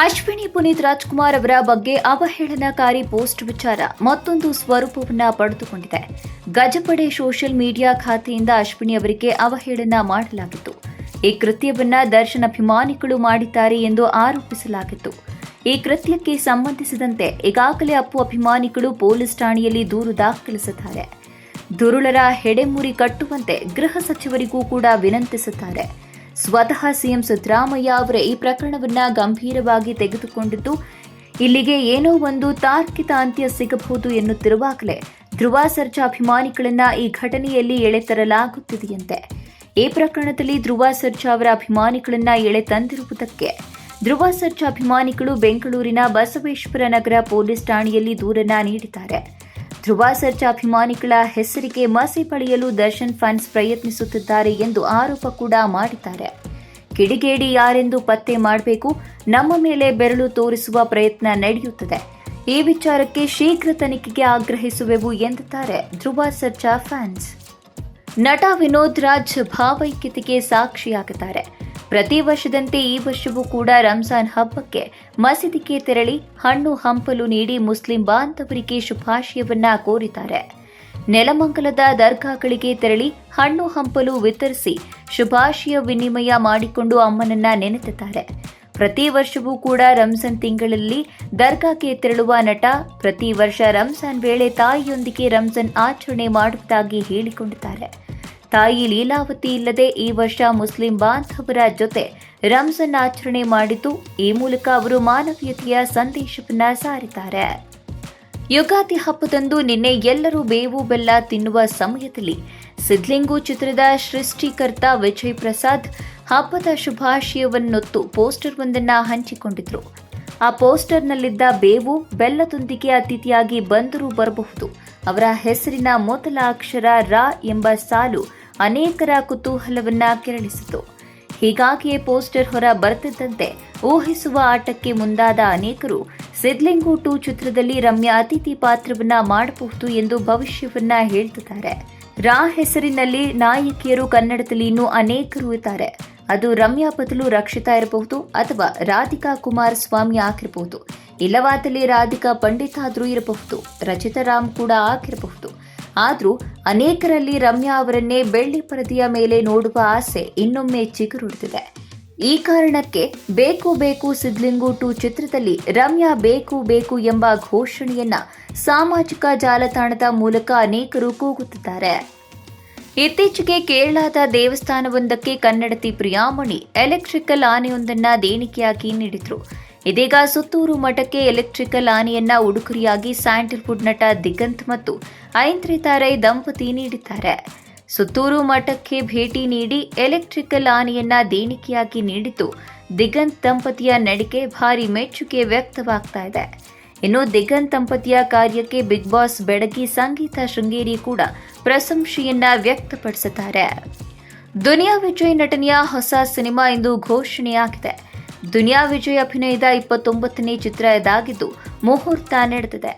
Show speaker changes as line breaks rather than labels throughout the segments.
ಅಶ್ವಿನಿ ಪುನೀತ್ ರಾಜ್ಕುಮಾರ್ ಅವರ ಬಗ್ಗೆ ಅವಹೇಳನಕಾರಿ ಪೋಸ್ಟ್ ವಿಚಾರ ಮತ್ತೊಂದು ಸ್ವರೂಪವನ್ನ ಪಡೆದುಕೊಂಡಿದೆ. ಗಜಪಡೆ ಸೋಷಿಯಲ್ ಮೀಡಿಯಾ ಖಾತೆಯಿಂದ ಅಶ್ವಿನಿ ಅವರಿಗೆ ಅವಹೇಳನ ಮಾಡಲಾಗಿತ್ತು. ಈ ಕೃತ್ಯವನ್ನ ದರ್ಶನ್ ಅಭಿಮಾನಿಗಳು ಮಾಡಿದ್ದಾರೆ ಎಂದು ಆರೋಪಿಸಲಾಗಿತ್ತು. ಈ ಕೃತ್ಯಕ್ಕೆ ಸಂಬಂಧಿಸಿದಂತೆ ಈಗಾಗಲೇ ಅಪ್ಪು ಅಭಿಮಾನಿಗಳು ಪೊಲೀಸ್ ಠಾಣೆಯಲ್ಲಿ ದೂರು ದಾಖಲಿಸುತ್ತಾರೆ ದುರುಳರ ಹೆಡೆಮುರಿ ಕಟ್ಟುವಂತೆ ಗೃಹ ಸಚಿವರಿಗೂ ಕೂಡ ವಿನಂತಿಸುತ್ತಾರೆ ಸ್ವತಃ ಸಿಎಂ ಸಿದ್ದರಾಮಯ್ಯ ಅವರೇ ಈ ಪ್ರಕರಣವನ್ನು ಗಂಭೀರವಾಗಿ ತೆಗೆದುಕೊಂಡಿದ್ದು, ಇಲ್ಲಿಗೆ ಏನೋ ಒಂದು ತಾರ್ಕಿಕ ಅಂತ್ಯ ಸಿಗಬಹುದು ಎನ್ನುತ್ತಿರುವಾಗಲೇ ಧ್ರುವ ಸರ್ಜಾ ಅಭಿಮಾನಿಗಳನ್ನ ಈ ಘಟನೆಯಲ್ಲಿ ಎಳೆತರಲಾಗುತ್ತಿದೆಯಂತೆ. ಈ ಪ್ರಕರಣದಲ್ಲಿ ಧ್ರುವ ಸರ್ಜಾ ಅವರ ಅಭಿಮಾನಿಗಳನ್ನ ಎಳೆ ತಂದಿರುವುದಕ್ಕೆ ಧ್ರುವ ಸರ್ಜಾ ಅಭಿಮಾನಿಗಳು ಬೆಂಗಳೂರಿನ ಬಸವೇಶ್ವರ ನಗರ ಪೊಲೀಸ್ ಠಾಣೆಯಲ್ಲಿ ದೂರನ್ನ ನೀಡಿದ್ದಾರೆ. ಧ್ರುವ ಸರ್ಜಾ ಅಭಿಮಾನಿಗಳ ಹೆಸರಿಗೆ ಮಸಿ ಪಡೆಯಲು ದರ್ಶನ್ ಫ್ಯಾನ್ಸ್ ಪ್ರಯತ್ನಿಸುತ್ತಿದ್ದಾರೆ ಎಂದು ಆರೋಪ ಕೂಡ ಮಾಡಿದ್ದಾರೆ. ಕಿಡಿಗೇಡಿ ಯಾರೆಂದು ಪತ್ತೆ ಮಾಡಬೇಕು, ನಮ್ಮ ಮೇಲೆ ಬೆರಳು ತೋರಿಸುವ ಪ್ರಯತ್ನ ನಡೆಯುತ್ತದೆ. ಈ ವಿಚಾರಕ್ಕೆ ಶೀಘ್ರ ತನಿಖೆಗೆ ಆಗ್ರಹಿಸುವೆವು ಎಂದಿದ್ದಾರೆ ಧ್ರುವ ಸರ್ಜಾ ಫ್ಯಾನ್ಸ್. ನಟ ವಿನೋದ್ ರಾಜ್ ಭಾವೈಕ್ಯತೆಗೆ ಸಾಕ್ಷಿಯಾಗಿದ್ದಾರೆ. ಪ್ರತಿ ವರ್ಷದಂತೆ ಈ ವರ್ಷವೂ ಕೂಡ ರಂಜಾನ್ ಹಬ್ಬಕ್ಕೆ ಮಸೀದಿಗೆ ತೆರಳಿ ಹಣ್ಣು ಹಂಪಲು ನೀಡಿ ಮುಸ್ಲಿಂ ಬಾಂಧವರಿಗೆ ಶುಭಾಶಯವನ್ನ ಕೋರಿದ್ದಾರೆ. ನೆಲಮಂಗಲದ ದರ್ಗಾಗಳಿಗೆ ತೆರಳಿ ಹಣ್ಣು ಹಂಪಲು ವಿತರಿಸಿ ಶುಭಾಶಯ ವಿನಿಮಯ ಮಾಡಿಕೊಂಡು ಅಮ್ಮನನ್ನ ನೆನೆತಿದ್ದಾರೆ. ಪ್ರತಿ ವರ್ಷವೂ ಕೂಡ ರಂಜಾನ್ ತಿಂಗಳಲ್ಲಿ ದರ್ಗಾಕ್ಕೆ ತೆರಳುವ ನಟ ಪ್ರತಿ ವರ್ಷ ರಂಜಾನ್ ವೇಳೆ ತಾಯಿಯೊಂದಿಗೆ ರಂಜಾನ್ ಆಚರಣೆ ಮಾಡುವುದಾಗಿ ಹೇಳಿಕೊಂಡಿದ್ದಾರೆ. ತಾಯಿ ಲೀಲಾವತಿ ಇಲ್ಲದೆ ಈ ವರ್ಷ ಮುಸ್ಲಿಂ ಬಾಂಧವರ ಜೊತೆ ರಂಜಾನ್ ಆಚರಣೆ ಮಾಡಿದ್ದು, ಈ ಮೂಲಕ ಅವರು ಮಾನವೀಯತೆಯ ಸಂದೇಶವನ್ನ ಸಾರಿದ್ದಾರೆ. ಯುಗಾದಿ ಹಬ್ಬದಂದು ನಿನ್ನೆ ಎಲ್ಲರೂ ಬೇವು ಬೆಲ್ಲ ತಿನ್ನುವ ಸಮಯದಲ್ಲಿ ಸಿದ್ಲಿಂಗು ಚಿತ್ರದ ಸೃಷ್ಟಿಕರ್ತ ವಿಜಯ್ ಪ್ರಸಾದ್ ಹಬ್ಬದ ಶುಭಾಶಯವನ್ನೊತ್ತು ಪೋಸ್ಟರ್ ಒಂದನ್ನ ಹಂಚಿಕೊಂಡಿದ್ರು. ಆ ಪೋಸ್ಟರ್ನಲ್ಲಿದ್ದ ಬೇವು ಬೆಲ್ಲದೊಂದಿಗೆ ಅತಿಥಿಯಾಗಿ ಬಂದರೂ ಬರಬಹುದು. ಅವರ ಹೆಸರಿನ ಮೊದಲ ಅಕ್ಷರ ರ ಎಂಬ ಸಾಲು ಅನೇಕರ ಕುತೂಹಲವನ್ನ ಕೆರಳಿಸಿತು. ಹೀಗಾಗಿಯೇ ಪೋಸ್ಟರ್ ಹೊರ ಬರ್ತಿದ್ದಂತೆ ಊಹಿಸುವ ಆಟಕ್ಕೆ ಮುಂದಾದ ಅನೇಕರು ಸಿದ್ಲಿಂಗು ಟು ಚಿತ್ರದಲ್ಲಿ ರಮ್ಯಾ ಅತಿಥಿ ಪಾತ್ರವನ್ನ ಮಾಡಬಹುದು ಎಂದು ಭವಿಷ್ಯವನ್ನ ಹೇಳ್ತಿದ್ದಾರೆ. ರಾ ಹೆಸರಿನಲ್ಲಿ ನಾಯಕಿಯರು ಕನ್ನಡದಲ್ಲಿ ಇನ್ನೂ ಅನೇಕರು ಇದ್ದಾರೆ. ಅದು ರಮ್ಯಾ ಬದಲು ರಕ್ಷಿತಾ ಇರಬಹುದು ಅಥವಾ ರಾಧಿಕಾ ಕುಮಾರಸ್ವಾಮಿ ಆಗಿರಬಹುದು. ಇಲ್ಲವಾದಲ್ಲಿ ರಾಧಿಕಾ ಪಂಡಿತ್ ಆದ್ರೂ ಇರಬಹುದು. ರಚಿತಾ ರಾಮ್ ಕೂಡ ಆಗಿರಬಹುದು. ಆದ್ರೂ ಅನೇಕರಲ್ಲಿ ರಮ್ಯಾ ಅವರನ್ನೇ ಬೆಳ್ಳಿ ಪರದೆಯ ಮೇಲೆ ನೋಡುವ ಆಸೆ ಇನ್ನೊಮ್ಮೆ ಚಿಗುರುಡ್ತಿದೆ ಈ ಕಾರಣಕ್ಕೆ ಬೇಕು ಬೇಕು ಸಿದ್ಲಿಂಗು ಟು ಚಿತ್ರದಲ್ಲಿ ರಮ್ಯಾ ಬೇಕು ಬೇಕು ಎಂಬ ಘೋಷಣೆಯನ್ನ ಸಾಮಾಜಿಕ ಜಾಲತಾಣದ ಮೂಲಕ ಅನೇಕರು ಕೂಗುತ್ತಿದ್ದಾರೆ. ಇತ್ತೀಚೆಗೆ ಕೇರಳದ ದೇವಸ್ಥಾನವೊಂದಕ್ಕೆ ಕನ್ನಡತಿ ಪ್ರಿಯಾಮಣಿ ಎಲೆಕ್ಟ್ರಿಕಲ್ ಆನೆಯೊಂದನ್ನು ದೇಣಿಗೆಯಾಗಿ ನೀಡಿದ್ರು. ಇದೀಗ ಸುತ್ತೂರು ಮಠಕ್ಕೆ ಎಲೆಕ್ಟ್ರಿಕಲ್ ಆನೆಯನ್ನ ಉಡುಗೊರೆಯಾಗಿ ಸ್ಯಾಂಡಲ್ವುಡ್ ನಟ ದಿಗಂತ್ ಮತ್ತು ಐಂದ್ರಿತಾರೈ ದಂಪತಿ ನೀಡಿದ್ದಾರೆ. ಸುತ್ತೂರು ಮಠಕ್ಕೆ ಭೇಟಿ ನೀಡಿ ಎಲೆಕ್ಟ್ರಿಕಲ್ ಆನೆಯನ್ನ ದೇಣಿಗೆಯಾಗಿ ನೀಡಿದ್ದು ದಿಗಂತ್ ದಂಪತಿಯ ನಡಿಗೆ ಭಾರಿ ಮೆಚ್ಚುಗೆ ವ್ಯಕ್ತವಾಗ್ತಾ ಇದೆ. ಇನ್ನು ದಿಗಂತ್ ದಂಪತಿಯ ಕಾರ್ಯಕ್ಕೆ ಬಿಗ್ ಬಾಸ್ ಬೆಡಗಿ ಸಂಗೀತ ಶೃಂಗೇರಿ ಕೂಡ ಪ್ರಶಂಸೆಯನ್ನ ವ್ಯಕ್ತಪಡಿಸುತ್ತಾರೆ ದುನಿಯಾ ವಿಜಯ್ ನಟನೆಯ ಹೊಸ ಸಿನಿಮಾ ಇಂದು ಘೋಷಣೆಯಾಗಿದೆ. ದುನಿಯಾ ವಿಜಯ್ ಅಭಿನಯದ ಇಪ್ಪತ್ತೊಂಬತ್ತನೇ ಚಿತ್ರ ಇದಾಗಿದ್ದು ಮುಹೂರ್ತ ನಡೆದಿದೆ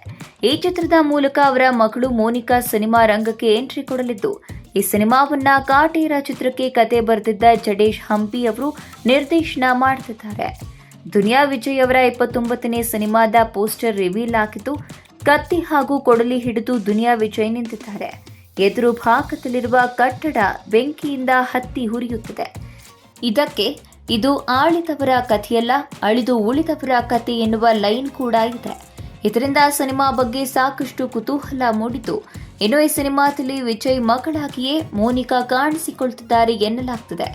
ಈ ಚಿತ್ರದ ಮೂಲಕ ಅವರ ಮಗಳು ಮೋನಿಕಾ ಸಿನಿಮಾ ರಂಗಕ್ಕೆ ಎಂಟ್ರಿ ಕೊಡಲಿದ್ದು, ಈ ಸಿನಿಮಾವನ್ನ ಕಾಟೇರ ಚಿತ್ರಕ್ಕೆ ಕತೆ ಬರೆದಿದ್ದ ಜಡೇಶ್ ಹಂಪಿ ಅವರು ನಿರ್ದೇಶನ ಮಾಡುತ್ತಿದ್ದಾರೆ ದುನಿಯಾ ವಿಜಯ್ ಅವರ ಇಪ್ಪತ್ತೊಂಬತ್ತನೇ ಸಿನಿಮಾದ ಪೋಸ್ಟರ್ ರಿವೀಲ್ ಆಗಿದ್ದು, ಕತ್ತಿ ಹಾಗೂ ಕೊಡಲಿ ಹಿಡಿದು ದುನಿಯಾ ವಿಜಯ್ ನಿಂತಿದ್ದಾರೆ. ಎದುರು ಭಾಗದಲ್ಲಿರುವ ಕಟ್ಟಡ ಬೆಂಕಿಯಿಂದ ಹತ್ತಿ ಹುರಿಯುತ್ತಿದೆ. ಇದಕ್ಕೆ ಇದು ಆಳಿದವರ ಕಥೆಯಲ್ಲ, ಅಳಿದು ಉಳಿದವರ ಕಥೆ ಎನ್ನುವ ಲೈನ್ ಕೂಡ ಇದೆ. ಇದರಿಂದ ಸಿನಿಮಾ ಬಗ್ಗೆ ಸಾಕಷ್ಟು ಕುತೂಹಲ ಮೂಡಿತು. ಇನ್ನು ಈ ಸಿನಿಮಾದಲ್ಲಿ ವಿಜಯ್ ಮಗಳಾಗಿಯೇ ಮೋನಿಕಾ ಕಾಣಿಸಿಕೊಳ್ತಿದ್ದಾರೆ ಎನ್ನಲಾಗ್ತಿದೆ.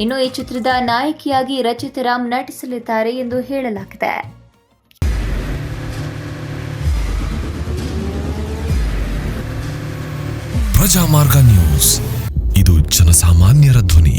ಇನ್ನು ಈ ಚಿತ್ರದ ನಾಯಕಿಯಾಗಿ ರಚಿತಾ ರಾಮ್ ನಟಿಸಲಿದ್ದಾರೆ ಎಂದು ಹೇಳಲಾಗಿದೆ.
ಪ್ರಜಾಮಾರ್ಗ ನ್ಯೂಸ್. ಇದು ಜನಸಾಮಾನ್ಯರ ಧ್ವನಿ.